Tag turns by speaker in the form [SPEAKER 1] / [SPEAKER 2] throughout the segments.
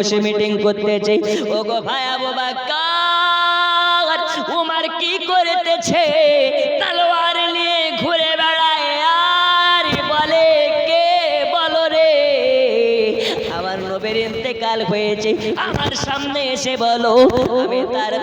[SPEAKER 1] বসে মিটিং করতে চাই। ও গো ভাই আবু বাক্কার উমার কি করতেছে? তলোয়ার নিয়ে ঘুরে বেড়ায় আর বলে কে বলো রে? আমার নবীর ইন্তেকাল হয়েছে। আমার সামনে এসে বলো আমি তার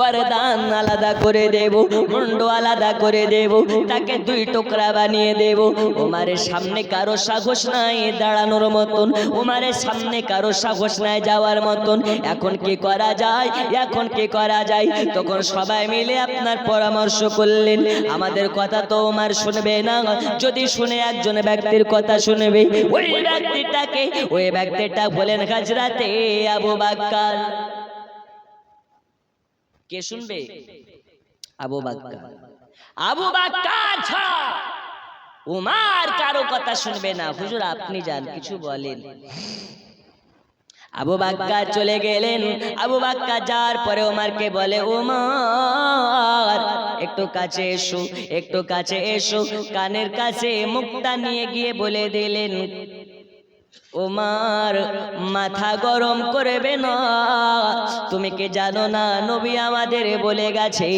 [SPEAKER 1] গরদান আলাদা করে দেব মুন্ড আলাদা করে দেব, তাকে দুই টুকরা বানিয়ে দেব। ওমারের সামনে কারও সাহস নাই দাঁড়ানোর মতন ওমারের সামনে কারও সাহস নাই যাওয়ার মতন। এখন কি করা যায়? এখন কি করা যায়? তখন সবাই মিলে আপনার পরামর্শ করলেন। আমাদের কথা তো ওমার শুনবে না। যদি শুনে একজন ব্যক্তির কথা শুনবে, ওই ব্যক্তিটাকে, ওই ব্যক্তিটা বলেন হাজরাতে আবু বাক্কার। কে শুনবে? আবু বাক্কা। আবু বাক্কা ছাড়া উমার কারও কথা শুনবে না। হুজুর আপনি যান কিছু বলেন। আবু বাক্কা চলে গেলেন। আবু বাক্কা যাওয়ার পরে ওমারকে বলে ওমার একটু কাছে এসো একটু কাছে এসো। কানের কাছে মুক্তা নিয়ে গিয়ে বলে দিলেন ওমার মাথা গরম করবে না। তুমি কি জানো না, নবী আমাদের বলে গেছে,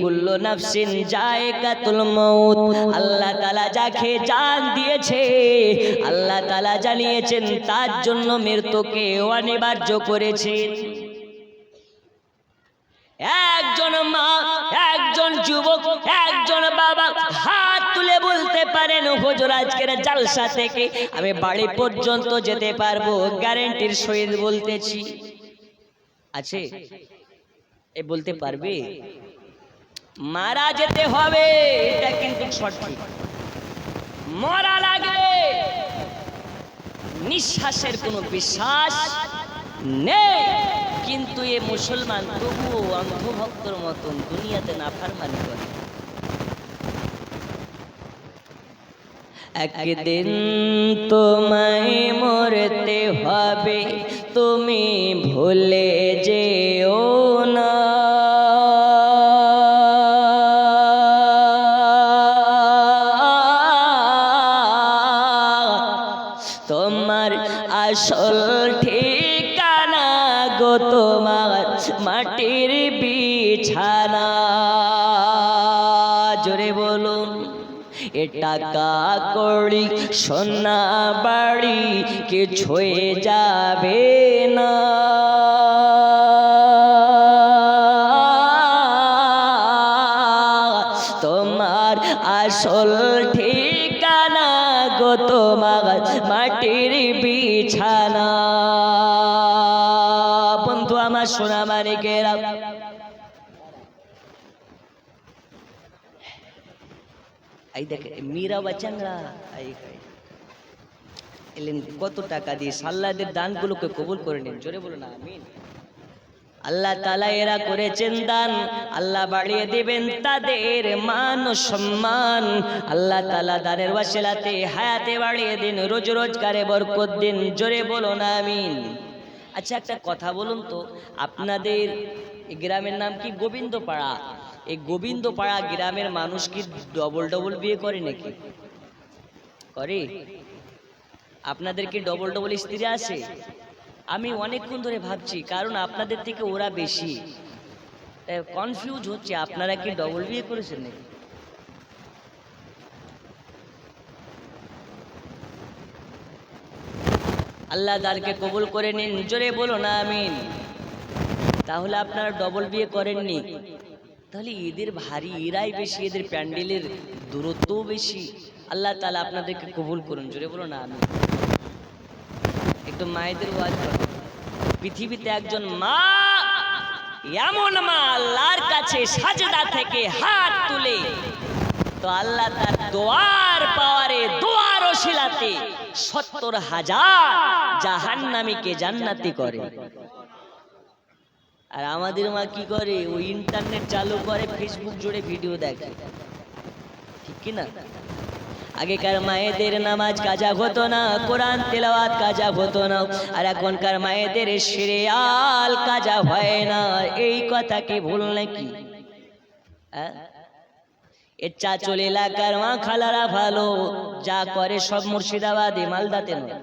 [SPEAKER 1] কুল্লু নাফসিন জায়গাতুল মউত। আল্লাহ তাআলা যাকে জান দিয়েছে, আল্লাহ তাআলা জানিয়েছেন, তার জন্য মৃত্যুকে অনিবার্য করেছেন একজন মা, একজন যুবক পারেন হুজুর আজকের জালসা থেকে। আমি বাড়ি পর্যন্ত যেতে পারব গ্যারেন্টির সহিত বলতেছি। আছে? এ বলতে পারবে? মারা যেতে হবে, এটা কিন্তু সঠিক। মরা লাগবে নিঃশ্বাসের কোনো বিশ্বাস নেই। কিন্তু এ মুসলমান তবুও অন্ধভক্তর মতন দুনিয়াতে নাফারমানি করে। একদিন তোমায় মরতে হবে, তুমি ভুলে যেও না। তোমার আসল ঠিকানা গো, তোমার মাটির বিছানা। টাকা কড়ি সোনা বাড়ি কিছুই যাবে না। এই দেখে মীরা এই এই। এলেন, কত টাকা দিয়ে সাল্লাদের দানগুলোকে কবুল করে নিন। জোরে বলুন, আমিন। আল্লাহ তালা এরা করেছেন দান, আল্লাহ বাড়িয়ে দিবেন তাদের মান সম্মান। আল্লাহ তালা দানের ওয়াসিলাতে হায়াতে বাড়িয়ে দিন, রোজ রোজগারে বরকত দিন। জোরে বলুন, আমিন। আচ্ছা একটা কথা বলুন তো, আপনাদের গ্রামের নাম কি গোবিন্দপাড়া? এই গোবিন্দপাড়া গ্রামের মানুষ কি ডবল ডবল বিয়ে করে নাকি? করে আপনাদের কি ডবল ডবল স্ত্রী আছে? আমি অনেকক্ষণ ধরে ভাবছি, কারণ আপনাদের থেকে ওরা বেশি। কনফিউজ হচ্ছে, আপনারা কি ডবল বিয়ে করেছেন নাকি? আল্লাহ দানকে কবুল করে নিন, জোরে বলো না আমিন। তাহলে আপনারা ডবল বিয়ে করেননি। তাহলে এদের ভারী এরাই বেশি, এদের প্যান্ডেলের দূরত্বও বেশি। আল্লাহ তালা আপনাদেরকে কবুল করুন, জোরে বলো না আমি একটু মায়েদের ওয়াজ পৃথিবীতে একজন মা, এমন মা, আল্লাহর কাছে সাজদা থেকে হাত তুলে। তো আল্লাহ তার দোয়ার পাওয়ারে, দোয়ার ওসিলাতে সত্তর হাজার জাহান্নামীকে জান্নাতি করে। আর আমাদের মা কি করে? ওই ইন্টারনেট চালু করে ফেসবুক জুড়ে ভিডিও দেখে। ঠিক কি না? আগেকার মায়েদের নামাজ কাজা হতো না, কোরআন তেলাওয়াত কাজা হতো না, আর এখনকার মায়েদের সিরিয়াল কাজা হয় না। এই কথা কি? ভুল নাকি হ্যাঁ? এর চাচল এলাকার মা খালারা ভালো, যা করে সব মুর্শিদাবাদে, মালদাতে নয়।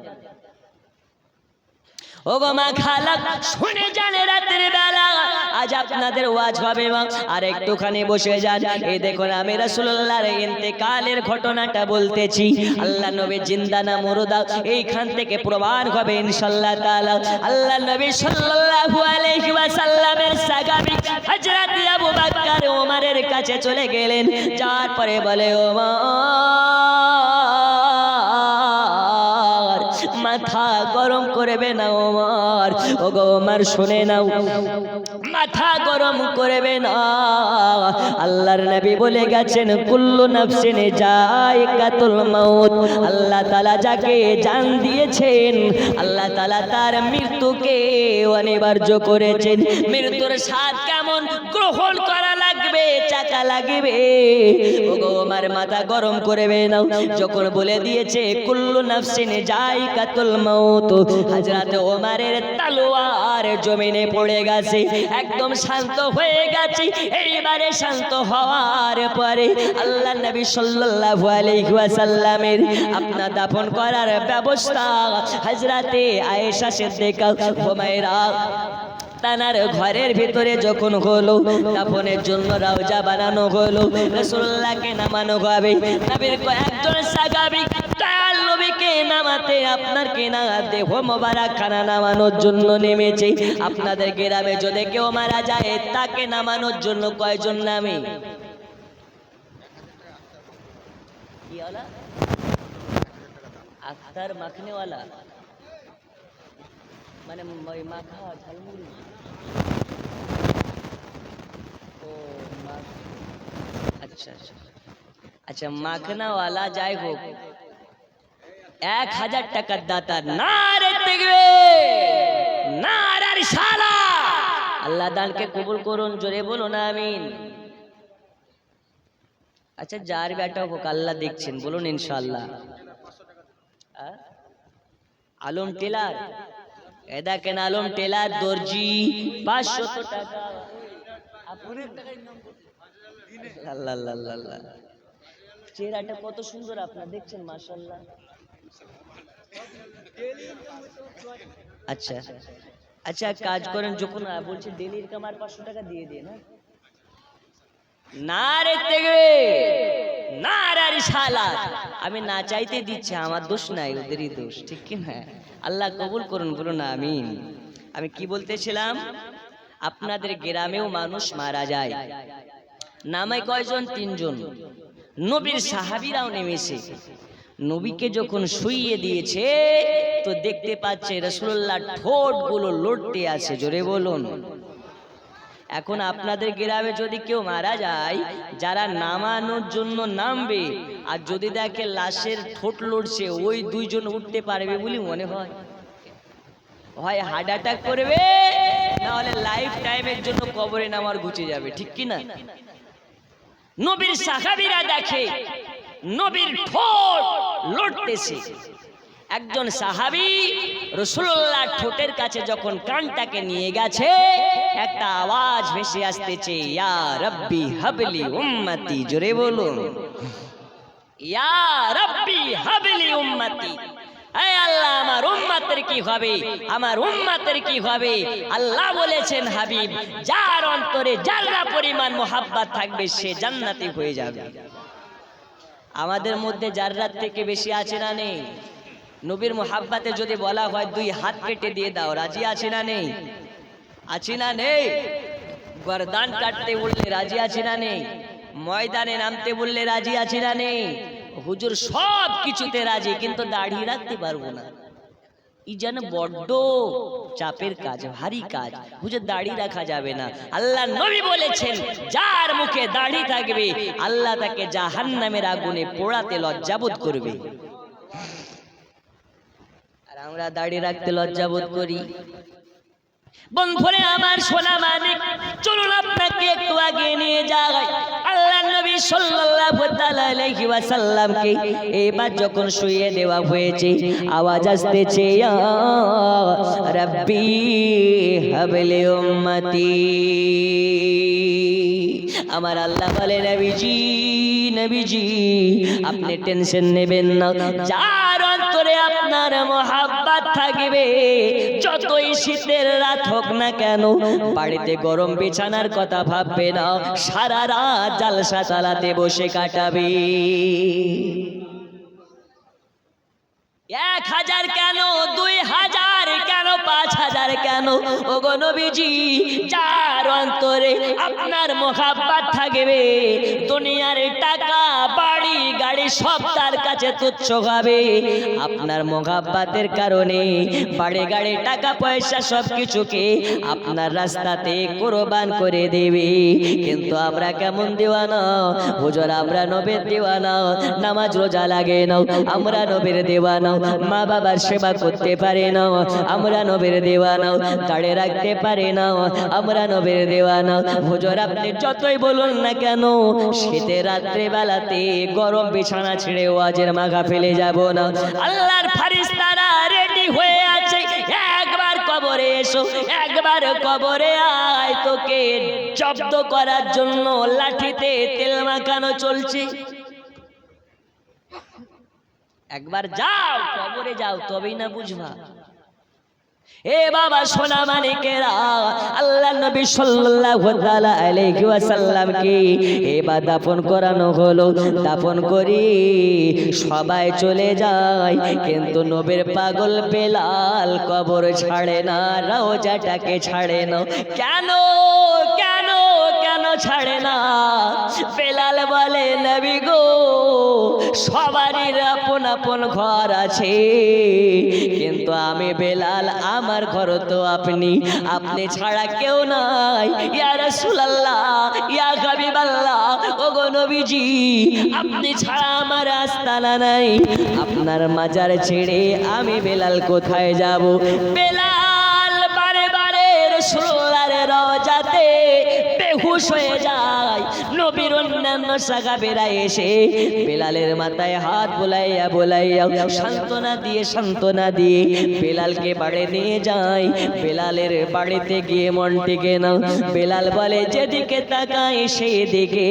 [SPEAKER 1] ও গো মা খালা শুনে জানে রাতের বেলা। আজ আপনাদের ওয়াজ হবে মা আর একটুখানি বসে যান। এই দেখুন, আমি রাসূলুল্লাহর ইন্তেকালের ঘটনাটা বলতেছি। আল্লাহ নবী জিন্দা না মুরদা, এইখান থেকে প্রমাণ হবে ইনশাআল্লাহ তাআলা। আল্লাহ নবী সাল্লাল্লাহু আলাইহি ওয়াসাল্লামের সাহাবী হযরত আবু বকর ওমরের কাছে চলে গেলেন। যার পরে বলে, ওমর মাথা গরম করবে না ও গো ওমর, শুনে নাও। মাথা গরম করবে না। আল্লাহর নবী বলে গেছেন, কুল্লু নাফসিন জায়গাতুল মাউত। আল্লাহ তাআলা যাকে জান দিয়েছেন, আল্লাহ তাআলা তার মৃত্যুকে অনিবার্য করেছেন। মৃত্যুর স্বাদ কেমন? গ্রহণ করা লাগবে, চাকা লাগবে। ও গো আমার মাথা গরম করবে না যখন বলে দিয়েছে, কুল্লু নাফসিন জায়গাতুল মাউত হযরত ওমরের তলোয়ার জমিনে পড়ে গেছে। একদম শান্ত হয়ে গেছে। এইবারে শান্ত হওয়ার পরে আল্লাহ নবী সাল্লাল্লাহু আলাইহি ওয়াসাল্লামের আপনা দাফন করার ব্যবস্থা হযরতে আয়েশা সিদ্দিকা হুমায়রা তানার ঘরের ভিতরে যখন হলো দাফনের জন্য রাউজা বানানো হলো রাসূলুল্লাহকে নামানো হবে। নবীর কয়েকজন দয়াল নবীকে নামাতে আপনার মোবারক খানা নামানোর জন্য নেমেছে। আপনাদের গ্রামে যদি কেউ মারা যায়, তাকে নামানোর জন্য কয়জন নামে? মানে মাখা ঝালমুড়ি। ও আচ্ছা আচ্ছা। আচ্ছা মাখনাওয়ালা যাই হোক এক হাজার টাকার দাতা না রে দেখবে না আর শালা। আল্লাহ দানকে কবুল করুন জোরে বলো না আমিন। আচ্ছা যার বেটা হোক আল্লাহ দেখছেন বলুন ইনশাআল্লাহ। আলম টেলার। এ দেখেন আলম টেলার দর্জি, পাঁচশো টাকা। চেহারাটা কত সুন্দর আপনার দেখছেন মাশাল্লাহ আচ্ছা আচ্ছা কাজ করেন যখন বলছে ডেলি ইনকাম আর পাঁচশো টাকা দিয়ে দিয়ে না না রে তেগড়ে না রে শালা আমি না চাইতে দিচ্ছি আমার দোষ নাই ওদেরই দোষ ঠিক কি না আল্লাহ কবুল করুন, বলুন আমিন। আমি কি বলতেছিলাম? আপনাদের গ্রামেও মানুষ মারা যায়। নামায় কয়জন? তিনজন। নবীর সাহাবিরাও নেমেছে। নবীকে যখন শুইয়ে দিয়েছে, তো দেখতে পাচ্ছে রসুল্লাহ ঠোঁটগুলো লড়তে আছে, জোরে বলুন। এখন আপনাদের গ্রামে যদি কেউ মারা যায় যারা নামানোর জন্য নামবে আর যদি দেখে লাশের ঠোঁট লড়ছে ওই দুইজন উঠতে পারবে বলে মনে হয়। হয়। হার্ট অ্যাটাক করবে নাহলে লাইফ টাইমের জন্য কবরে নামার ঘুচে যাবে ঠিক কি না নবীর সাহাবীরা দেখে নবীর ঠোঁট লড়তেছে। একজন সাহাবী রসুল্লাহ ঠোঁটের কাছে যখন কানটাকে নিয়ে গেছে একটা আওয়াজ ভেসে আসতেছে ইয়া রব্বি হাবলি উম্মতি জোরে বলুন। ইয়া রব্বি হাবলি উম্মতি আল্লাহ আমার উম্মাতের কি হবে? আমার উম্মাতের কি হবে? আল্লাহ বলেছেন হাবিব যার অন্তরে যারা পরিমাণ মোহাব্বত থাকবে সে জান্নাতি হয়ে যাবে। আমাদের মধ্যে জাররাত থেকে বেশি আছে না নেই? নবীর মোহাব্বাতে যদি বলা হয় দুই হাত কেটে দিয়ে দাও, রাজি আছে না নেই? আছি না নেই? গরদান কাটতে বললে রাজি আছে না নেই? ময়দানে নামতে বললে রাজি আছে না নেই? হুজুর সব কিছুতে রাজি, কিন্তু দাড়ি রাখতে পারব না। ই যেন বড্ড চাপের কাজ, ভারী কাজ। হুজুর, দাড়ি রাখা যাবে না। আল্লাহ নবী বলেছেন, যার মুখে দাড়ি থাকবে, আল্লাহ তাকে জাহান্নামের আগুনে পোড়াতে লজ্জাবোধ করবে। আমরা দাড়ি রাখতে লজ্জাবোধ করি। বন্ধুরে, আমার সোনা মানিক চলুন আপনাকে একটু আগে নিয়ে আল্লাহ নবী সাল্লাল্লাহু আলাইহি ওয়াসাল্লামকে এবার যখন শুইয়ে দেওয়া হয়েছে, আওয়াজ আসতেছে, ইয়া হাবলি উম্মতি। আমার আল্লাহ বলে, নবীজি নবীজি, আপনি টেনশন নেবেন না। যার অন্তরে আপনার মোহাব্বত থাকবে। যতই শীতের রাত হোক না কেন, বাড়িতে গরম বিছানার কথা ভাববে না, সারা রাত জালসা চালাতে বসে কাটাবে। এক হাজার কেন, দুই হাজার কেন, পাঁচ হাজার কেন? ওগো নবীজি, যার অন্তরে আপনার মোহাব্বাত থাকবে, দুনিয়ার টাকা বাড়ি সব তার কাছে তুচ্ছ হবে আপনার মোহাব্বাতের কারণে বাড়ি গাড়ি, টাকা পয়সা সব কিছুকে আপনার রাস্তাতে কোরবান করে দেবে। কিন্তু আমরা কেমন দিওয়ানা? হুজুর, আমরা নবের দিওয়ানা। নামাজ রোজা লাগে না, আমরা নবীর দেওয়ানা। মা বাবার সেবা করতে পারে না, আমরা নবীর দেওয়ানা। কাড়ে রাখতে পারে না, আমরা নবীর দেওয়ানা। হুজুর, আপনি যতই বলুন না কেন শীতের রাত্রে বেলাতে গরম বিছানা ছেড়ে ওয়াজের মাখা ফেলে যাব না। আল্লাহর ফারিস্তারা রেডি হয়ে আছে। একবার কবরে এসো, একবার কবরে আয়। তোকে জব্দ করার জন্য লাঠিতে তেল মাখানো চলছে। একবার যাও, কবরে যাও, তবেই না বুঝবা। এ বাবা সোনা মানিকেরা আল্লাহ নবী সাল্লাল্লাহু আলাইহি ওয়াসাল্লামকে এবার দাফন করানো হলো। দাফন করি, সবাই চলে যায়, কিন্তু নবীর পাগল বেলাল কবর ছাড়ে না, রওজাটাকে ছাড়ে না। কেন কেন কেন ছাড়ে না? বেলাল বলে, নবী গো, সবারই আপন আপন ঘর আছে। কিন্তু আমি বেলাল, আমার ঘর তো আপনি। আপনি ছাড়া কেউ নাই। ইয়া রাসূলুল্লাহ, ইয়া হাবিবাল্লাহ, ওগো নবীজি, আপনি ছাড়া আমার আস্তানা নাই। আপনার মাজার ছেড়ে আমি বেলাল কোথায় যাব? বেলাল বারে বারে রাসূলুল্লাহর রওজাতে বেহুশ হয়ে যায়। নবীর অন্যান্য সাহাবেরা এসে বেলালের মাথায় হাত বোলাইয়া বোলাইয়া সান্ত্বনা দিয়ে সান্ত্বনা দিয়ে বেলালকে বাড়ি নিয়ে যায়। বেলালের বাড়িতে গিয়ে মন টিকে না। বেলাল বলে, যেদিকে তাকাই সেই দিকে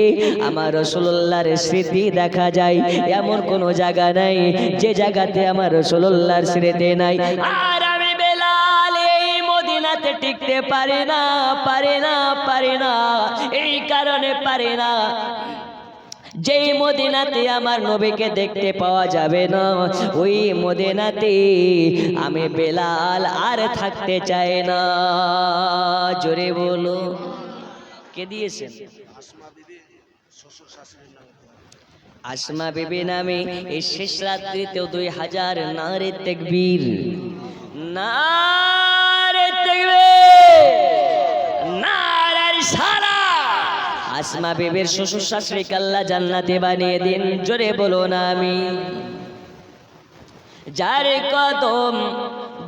[SPEAKER 1] আমার রসুল্লাহর স্মৃতি দেখা যায়। এমন কোনো জায়গা নাই। যে জায়গাতে আমার রসুল্লাহর স্মৃতি নাই। আর টিকতে পারে না পারে না পারে না। এই কারণে পারে না। যেই মদিনাতে আমার নবীকে দেখতে পাওয়া যাবে না, ওই মদিনাতে আমি বেলাল আর থাকতে চাই না। জোরে বলো। কে দিয়েছেন আসমা বিবি নামে এই শেষ রাত্রিতেও দুই হাজার নারে তেকবীর। নারে আসমা বিবির শ্বশুর শাশুড়ি কাল্লা জান্নাতে বানিয়ে দিন। জোরে বলো না আমি যার কদম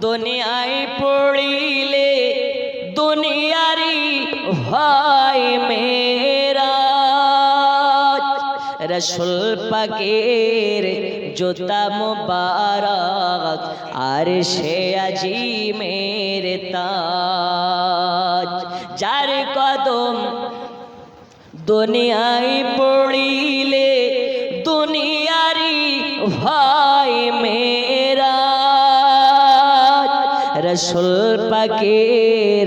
[SPEAKER 1] দুনিয়ায় পড়িলে দুনিয়ারি হয় মেরা রসুল পাকের জোতা মুবারক আর সে আজি মেরে তাজ যার কদম দুনিয়ায় পড়িলে দুনিয়ারি ভাই মেরা রসুল পাকের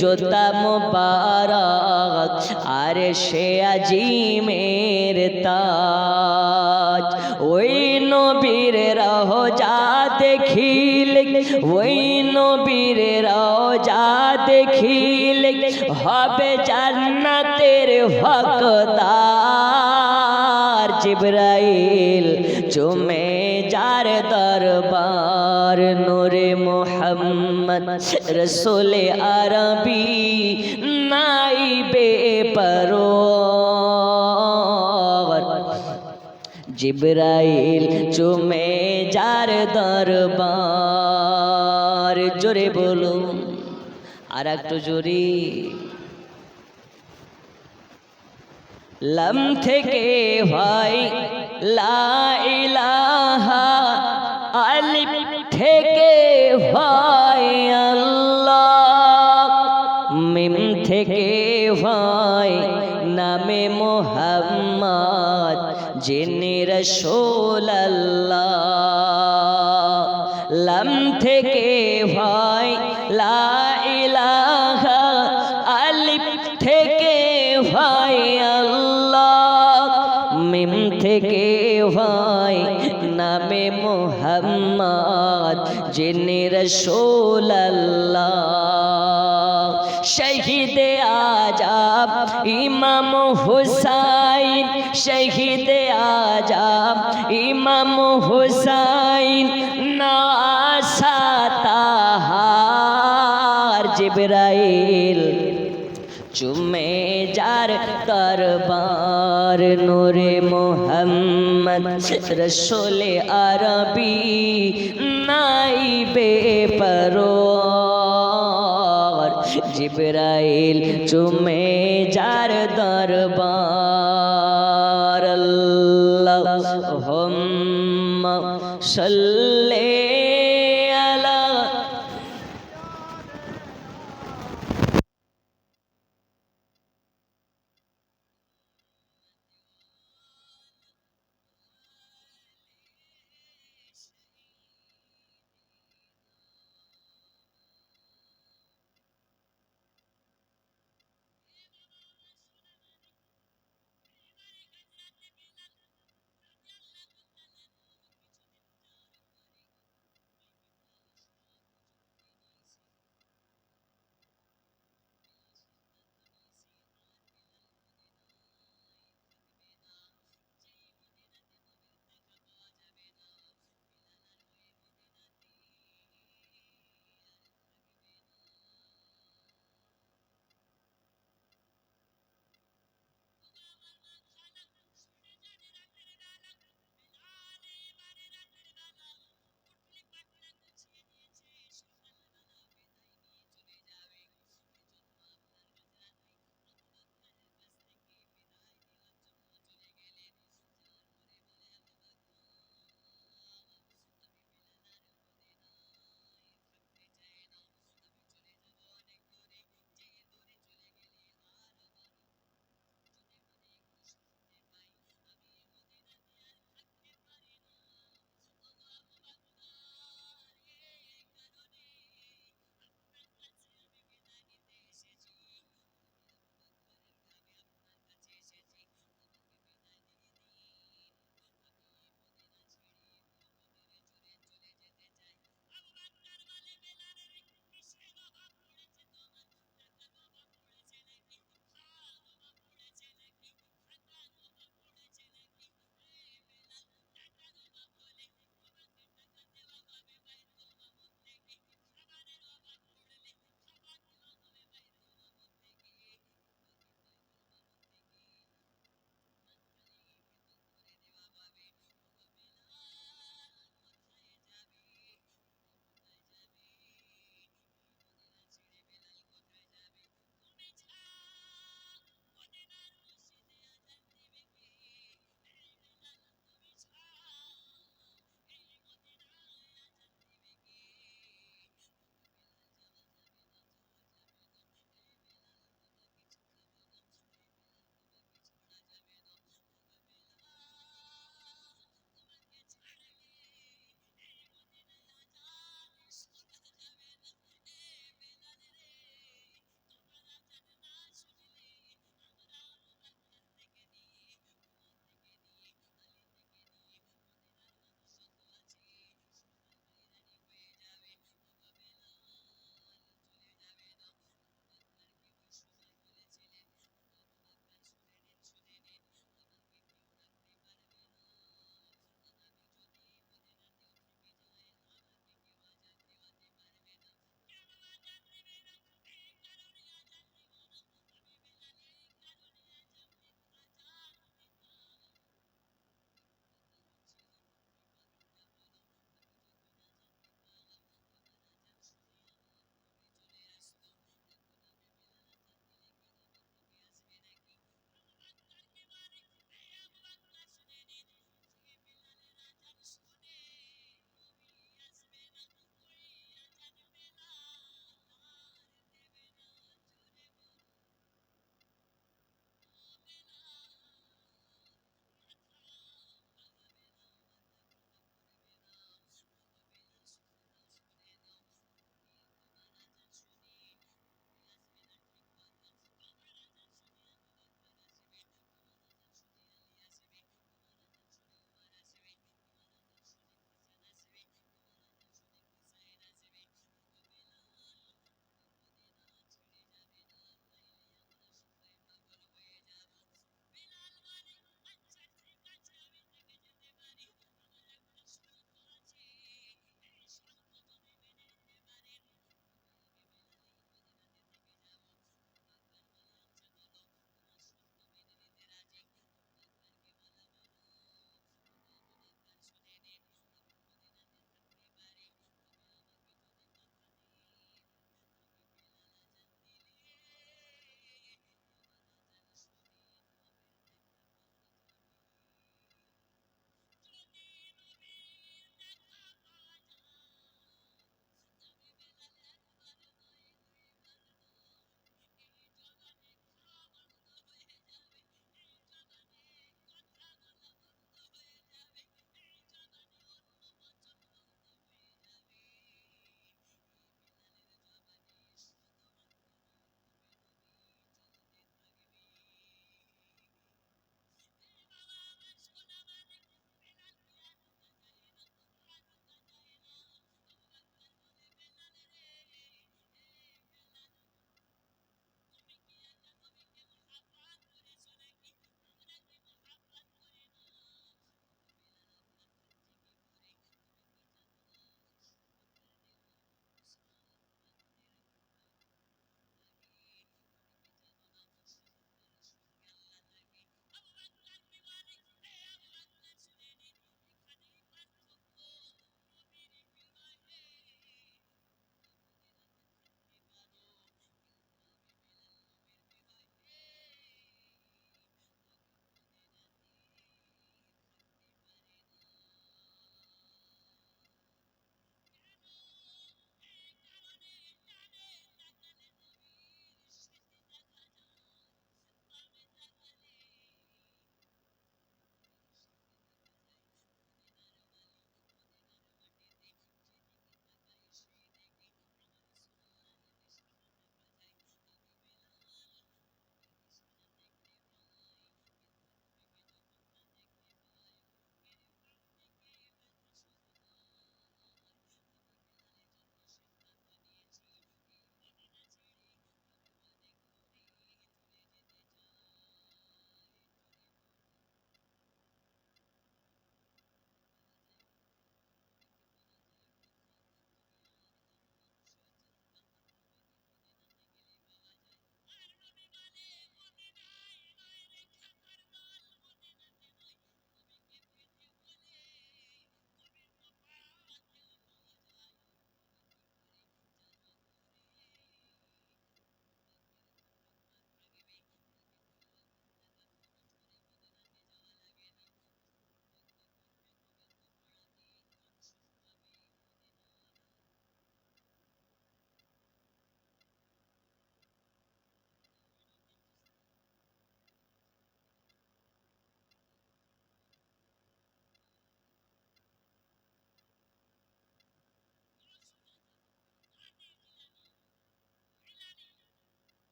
[SPEAKER 1] জোতা মুবারক, আর সে আজি মের তাজ ওই নবীর রহজা দেখিলে ওই নবীর রহজা দেখিলে হবে জান্নাতের হকদার জিব্রাইল চুমে যার দরবার নূরে মোহাম্মদ রসুল আরবি নাইবে পরোর জিব্রাইল চুমে যার দরবার। জোরে বলুন, আর একটু জোরে। লম থেকে হয় লা ইলাহা, আলিফ থেকে হয় মোহাম্মদ যিনি রসুল আল্লাহ থেকে হয় লা ইলাহা থেকে হয় আল্লাহ। মিম থেকে হয় নামে মোহাম্মদ যিনি রসুল শহীদ আজাব ইমাম হুসাইন, শহীদ ইমাম হুসাইন নাসা তাহার জিবরাইল। চুমে যার দরবার নূরে মোহাম্মদ রসোলে আরবি নাই বে পরোয়ার জিবরাইল চুমে যার দরবার وسلم